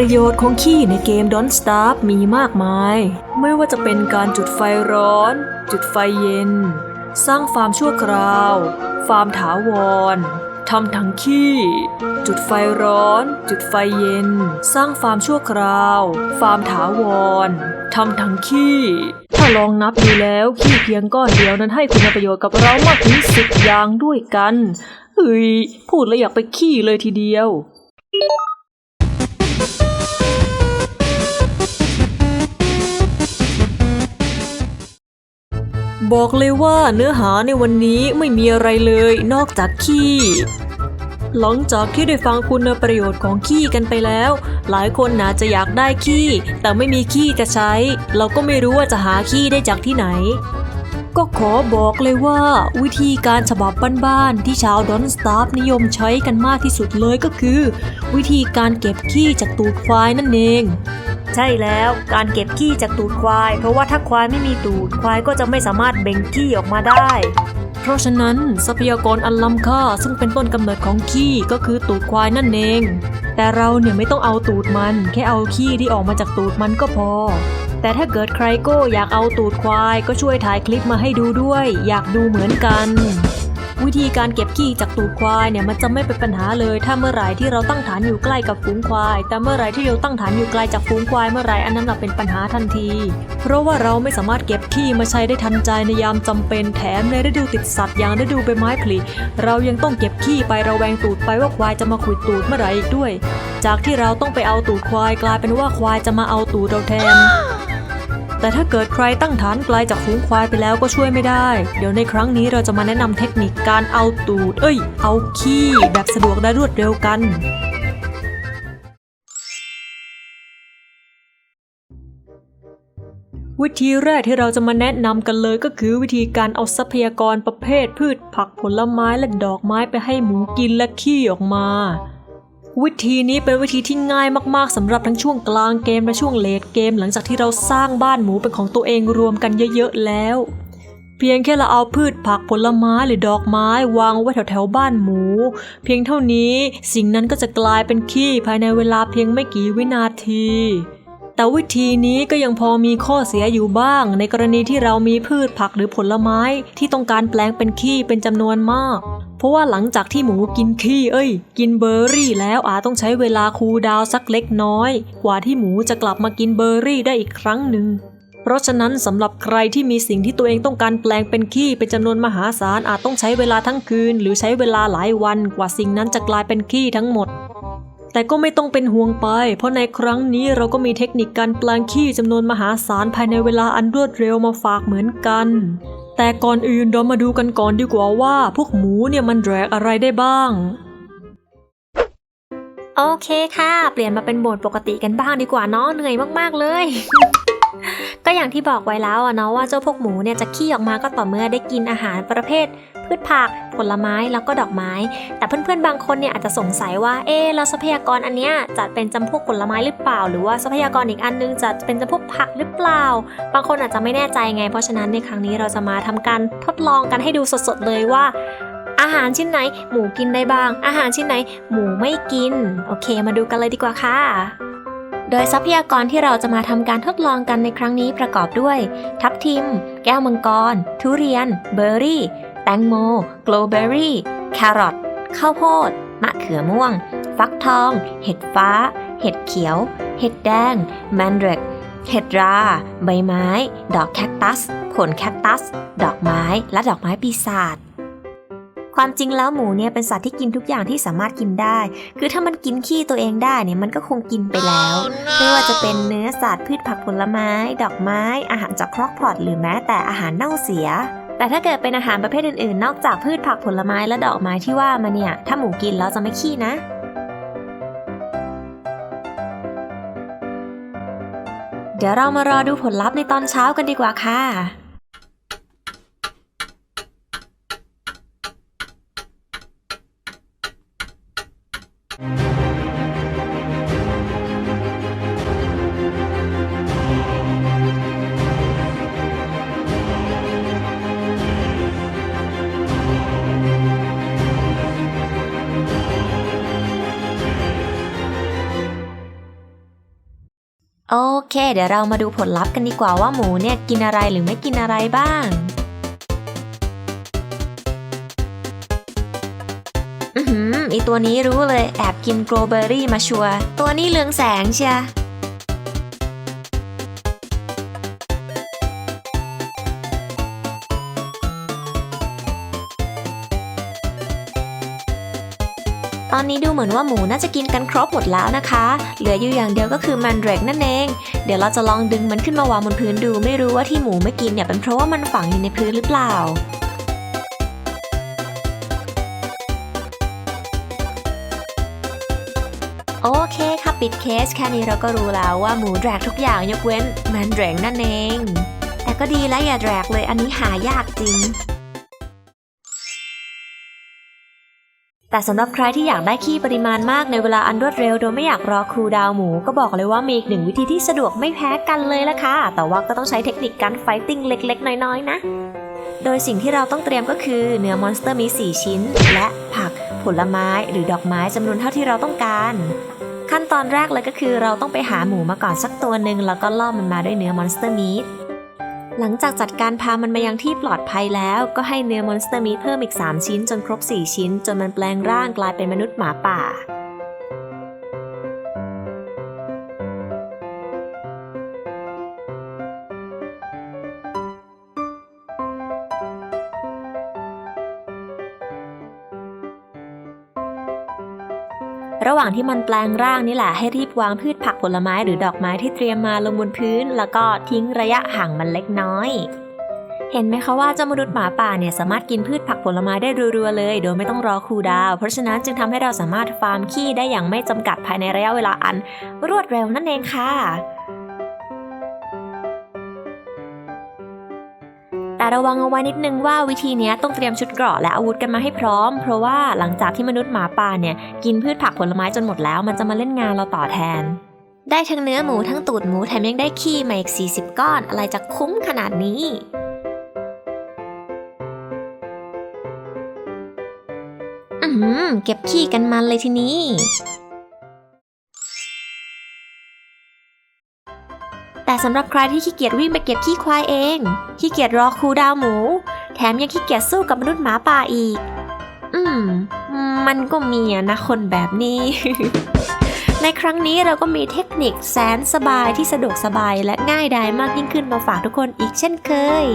ประโยชน์ของขี้ในเกม Don't Starve มีมากมาย ไม่ว่าจะเป็นการจุดไฟร้อน จุดไฟเย็น สร้างฟาร์มชั่วคราว ฟาร์มถาวรทำถังขี้ จุดไฟร้อน จุดไฟเย็น สร้างฟาร์มชั่วคราว ฟาร์มถาวรทำถังขี้ ถ้าลองนับดูแล้วขี้เพียงก้อนเดียวนั้นให้คุณประโยชน์กับเรามากถึงสิบอย่างด้วยกันเฮ้ยพูดแล้วอยากไปขี้เลยทีเดียว บอกเลยว่าเนื้อหาในวันนี้ไม่มีอะไรเลยนอกจากขี้ หลังจากที่ได้ฟังคุณประโยชน์ของขี้กันไปแล้ว หลายคนน่าจะอยากได้ขี้ แต่ไม่มีขี้จะใช้ เราก็ไม่รู้ว่าจะหาขี้ได้จากที่ไหน ก็ขอบอกเลยว่า วิธีการฉบับบ้านๆที่ชาวดอนสตาร์ฟนิยมใช้กันมากที่สุดเลยก็คือ วิธีการเก็บขี้จากตูดควายนั่นเอง ใช่แล้วการเก็บขี้จากตูดควาย เพราะว่าถ้าควายไม่มีตูดควายก็จะไม่สามารถเบ่งขี้ออกมาได้ เพราะฉะนั้นทรัพยากรอันล้ำค่าซึ่งเป็นต้นกำเนิดของขี้ก็คือตูดควายนั่นเอง แต่เราเนี่ยไม่ต้องเอาตูดมัน แค่เอาขี้ที่ออกมาจากตูดมันก็พอ แต่ถ้าเกิดใครก็อยากเอาตูดควายก็ช่วยถ่ายคลิปมาให้ดูด้วย อยากดูเหมือนกัน วิธีการเก็บขี้จากตูดควายเนี่ยมันจะไม่เป็นปัญหาเลย ถ้าเมื่อไหร่ที่เราตั้งฐานอยู่ใกล้กับฝูงควาย แต่เมื่อไหร่ที่เราตั้งฐานอยู่ไกลจากฝูงควายเมื่อไหร่อันนั้นน่ะเป็นปัญหาทันที เพราะว่าเราไม่สามารถเก็บขี้มาใช้ได้ทันใจในยามจำเป็นแถมในฤดูติดสัตว์อย่างฤดูใบไม้ผลิเรายังต้องเก็บขี้ไประแวงตูดไปว่าควายจะมาขุดตูดเมื่อไหร่อีกด้วย จากที่เราต้องไปเอาตูดควายกลายเป็นว่าควายจะมาเอาตูดเราแทน แต่ถ้าเกิดใครตั้งฐานไกลจากฝูงควายไปแล้วก็ช่วยไม่ได้ เดี๋ยวในครั้งนี้เราจะมาแนะนำเทคนิคการเอาตูด เอ้ย เอาขี้แบบสะดวกและรวดเร็วกันวิธีแรกที่เราจะมาแนะนำกันเลยก็คือวิธีการเอาทรัพยากรประเภทพืชผักผลไม้และดอกไม้ไปให้หมูกินและขี้ออกมา วิธีนี้เป็นวิธีที่ง่ายมากๆสำหรับทั้งช่วงกลางเกมและช่วงเลดเกม หลังจากที่เราสร้างบ้านหมูเป็นของตัวเองรวมกันเยอะๆแล้ว เพียงแค่เราเอาพืชผักผลไม้หรือดอกไม้วางไว้แถวๆบ้านหมู เพียงเท่านี้สิ่งนั้นก็จะกลายเป็นขี้ภายในเวลาเพียงไม่กี่วินาทีแต่วิธีนี้ก็ยังพอมีข้อเสียอยู่บ้าง ในกรณีที่เรามีพืชผักหรือผลไม้ที่ต้องการแปลงเป็นขี้เป็นจำนวนมาก ราะว่าหลังจากที่หมูกินขี้เอ้ย กินเบอร์รี่แล้วอาจต้องใช้เวลาคูลดาวสักเล็กน้อย กว่าที่หมูจะกลับมากินเบอร์รี่ได้อีกครั้งหนึ่งเพราะฉะนั้นสำหรับใครที่มีสิ่งที่ตัวเองต้องการแปลงเป็นขี้เป็นจำนวนมหาศาลอาจต้องใช้เวลาทั้งคืน หรือใช้เวลาหลายวันกว่าสิ่งนั้นจะกลายเป็นขี้ทั้งหมด แต่ก็ไม่ต้องเป็นห่วงไป เพราะในครั้งนี้เราก็มีเทคนิคการแปลงขี้จำนวนมหาศาลภายในเวลาอันรวดเร็วมาฝากเหมือนกัน แต่ก่อนอื่นเรามาดูกันก่อนดีกว่าว่าพวกหมูเนี่ยมันแดกอะไรได้บ้าง โอเคค่ะ เปลี่ยนมาเป็นโหมดปกติกันบ้างดีกว่าเนาะเหนื่อยมากๆเลย ก็อย่างที่บอกไว้แล้วอะเนาะว่าเจ้าพวกหมูเนี่ยจะขี้ออกมาก็ต่อเมื่อได้กินอาหารประเภท พืชผัก ผลไม้แล้วก็ดอกไม้ แต่เพื่อนๆบางคนเนี่ยอาจจะสงสัยว่าเอ๊แล้วทรัพยากรอันเนี้ยจะเป็นจำพวกผลไม้หรือเปล่า หรือว่าทรัพยากรอีกอันนึงจะเป็นจำพวกผักหรือเปล่า บางคนอาจจะไม่แน่ใจไง เพราะฉะนั้นในครั้งนี้เราจะมาทำการทดลองกันให้ดูสดๆเลยว่าอาหารชิ้นไหนหมูกินได้บ้าง อาหารชิ้นไหนหมูไม่กิน โอเค มาดูกันเลยดีกว่าค่ะ โดยทรัพยากรที่เราจะมาทำการทดลองกันในครั้งนี้ประกอบด้วย ทับทิม แก้วมังกร ทุเรียน เบอร์รี่ แตงโมโกลเบอร์รี่ แครอท ข้าวโพด มะเขือม่วง ฟักทอง เห็ดฟ้า เห็ดเขียว เห็ดแดง แมนเดรกเห็ดรา ใบไม้ ดอกแคคตัส ผลแคคตัส ดอกไม้ และดอกไม้ปีศาจ ความจริงแล้วหมูเนี่ยเป็นสัตว์ที่กินทุกอย่างที่สามารถกินได้ คือถ้ามันกินขี้ตัวเองได้เนี่ยมันก็คงกินไปแล้ว ไม่ว่าจะเป็นเนื้อสัตว์พืชผักผลไม้ ดอกไม้ อาหารจากครอกพอตหรือแม้แต่อาหารเน่าเสียแต่ถ้าเกิดเป็นอาหารประเภทอื่นๆ นอกจากพืชผักผลไม้และดอกไม้ที่ว่ามาเนี่ย ถ้าหมูกินแล้วจะไม่ขี้นะ เดี๋ยวเรามารอดูผลลัพธ์ในตอนเช้ากันดีกว่าค่ะ โอเค เดี๋ยวเรามาดูผลลัพธ์กันดีกว่าว่าหมูเนี่ยกินอะไรหรือไม่กินอะไรบ้างอือหืออีตัวนี้รู้เลยแอบกินโกลเบอรี่มาชัวตัวนี้เลืองแสงเชีย อนนี้ดูเหมือนว่าหมูน่าจะกินกันครบหมดแล้วนะคะ เหลืออยู่อย่างเดียวก็คือมันเดรกนั่นเอง เดี๋ยวเราจะลองดึงมันขึ้นมาวางบนพื้นดู ไม่รู้ว่าที่หมูไม่กินเนี่ยเป็นเพราะว่ามันฝังอยู่ในพื้นหรือเปล่าโอเคค่ะปิดเคสแค่นี้เราก็รู้แล้วว่าหมูแดกทุกอย่างยกเว้นแมนเดรกนั่นเอง แต่ก็ดีแล้วอย่าแดกเลยอันนี้หายากจริง แต่สำหรับใครที่อยากได้ขี้ปริมาณมากในเวลาอันรวดเร็วโดยไม่อยากรอครูดาวหมู ก็บอกเลยว่ามีอีกหนึ่งวิธีที่สะดวกไม่แพ้กันเลยละค่ะ แต่ว่าก็ต้องใช้เทคนิคการไฟติ้งเล็กๆ น้อยๆ นะ โดยสิ่งที่เราต้องเตรียมก็คือเนื้อมอนสเตอร์มี 4 ชิ้น และผัก ผลไม้หรือดอกไม้จำนวนเท่าที่เราต้องการ ขั้นตอนแรกเลยก็คือเราต้องไปหาหมูมาก่อนสักตัวหนึ่งแล้วก็ล่อมันมาด้วยเนื้อมอนสเตอร์มี หลังจากจัดการพามันมายังที่ปลอดภัยแล้วก็ให้เนื้อมอนสเตอร์มีเพิ่มอีก 3 ชิ้นจนครบ 4 ชิ้น จนมันแปลงร่างกลายเป็นมนุษย์หมาป่า ระหว่างที่มันแปลงร่างนี่แหละให้รีบวางพืชผักผลไม้หรือดอกไม้ที่เตรียมมาลงบนพื้น แล้วก็ทิ้งระยะห่างมันเล็กน้อย เห็นไหมคะว่าเจ้ามนุษย์หมาป่าเนี่ยสามารถกินพืชผักผลไม้ได้รัวๆเลย โดยไม่ต้องรอคูดาว เพราะฉะนั้นจึงทำให้เราสามารถฟาร์มขี้ได้อย่างไม่จำกัดภายในระยะเวลาอัน รวดเร็วนั่นเองค่ะ แต่ระวังเอาไว้นิดนึงว่าวิธีนี้ต้องเตรียมชุดเกราะและอาวุธกันมาให้พร้อม เพราะว่าหลังจากที่มนุษย์หมาป่าเนี่ยกินพืชผักผลไม้จนหมดแล้ว มันจะมาเล่นงานเราต่อแทน ได้ทั้งเนื้อหมูทั้งตูดหมูแถมยังได้ขี้มาอีก 40 ก้อน อะไรจะคุ้มขนาดนี้อือหือเก็บขี้กันมันเลยทีนี้ สำหรับใครที่ขี้เกียจวิ่งไปเก็บขี้ควายเอง ขี้เกียจรอครูดาวหมู แถมยังขี้เกียจสู้กับมนุษย์หมาป่าอีก อืม มันก็มีนะคนแบบนี้ ในครั้งนี้เราก็มีเทคนิคแสนสบายที่สะดวกสบายและง่ายดายมากยิ่งขึ้นมาฝากทุกคนอีกเช่นเคย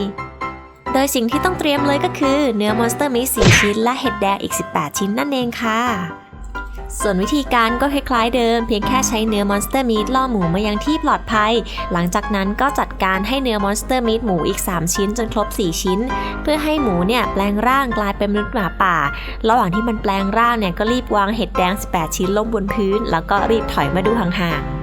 โดยสิ่งที่ต้องเตรียมเลยก็คือ เนื้อมอนสเตอร์มี 4 ชิ้นและเห็ดแดงอีก 18 ชิ้นนั่นเองค่ะ ส่วนวิธีการก็คล้ายๆเดิม เพียงแค่ใช้เนื้อมอนสเตอร์มีดล่อหมูมายังที่ปลอดภัย หลังจากนั้นก็จัดการให้เนื้อมอนสเตอร์มีดหมูอีก 3 ชิ้นจนครบ 4 ชิ้น เพื่อให้หมูเนี่ยแปลงร่างกลายเป็นมนุษย์หมาป่า ระหว่างที่มันแปลงร่างเนี่ยก็รีบวางเห็ดแดง 18 ชิ้นลงบนพื้น แล้วก็รีบถอยมาดูห่างๆ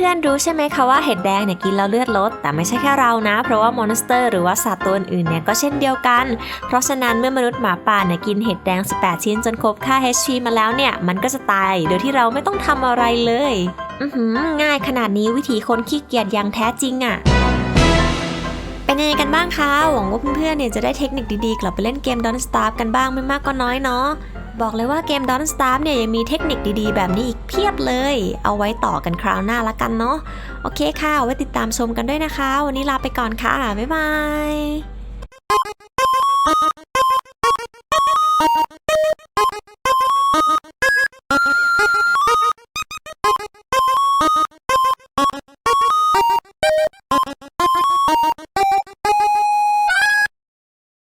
พื่อนๆรู้ใช่ไหมคะว่าเห็ดแดงเนี่ยกินแล้วเลือดลด แต่ไม่ใช่แค่เรานะ เพราะว่ามอนสเตอร์หรือว่าสัตว์ตัวอื่นเนี่ยก็เช่นเดียวกัน เพราะฉะนั้นเมื่อมนุษย์หมาป่าเนี่ยกินเห็ดแดง 18 ชิ้นจนครบค่า HP มาแล้วเนี่ย มันก็จะตาย โดยที่เราไม่ต้องทำอะไรเลย อือหือ ง่ายขนาดนี้วิธีคนขี้เกียจอย่างแท้จริงอะ่ะเป็นยังไงกันบ้างคะ หวังว่าเพื่อนๆเนี่ยจะได้เทคนิคดีๆ กลับไปเล่นเกม Don't Starve กันบ้างไม่มากก็น้อยเนาะ บอกเลยว่าเกม Don't Starve เนี่ยยังมีเทคนิคดีๆ แบบนี้อีกเพียบเลย เอาไว้ต่อกันคราวหน้าละกันเนาะ โอเคค่ะ ไว้ติดตามชมกันด้วยนะคะ วันนี้ลาไปก่อนค่ะ บ๊ายบาย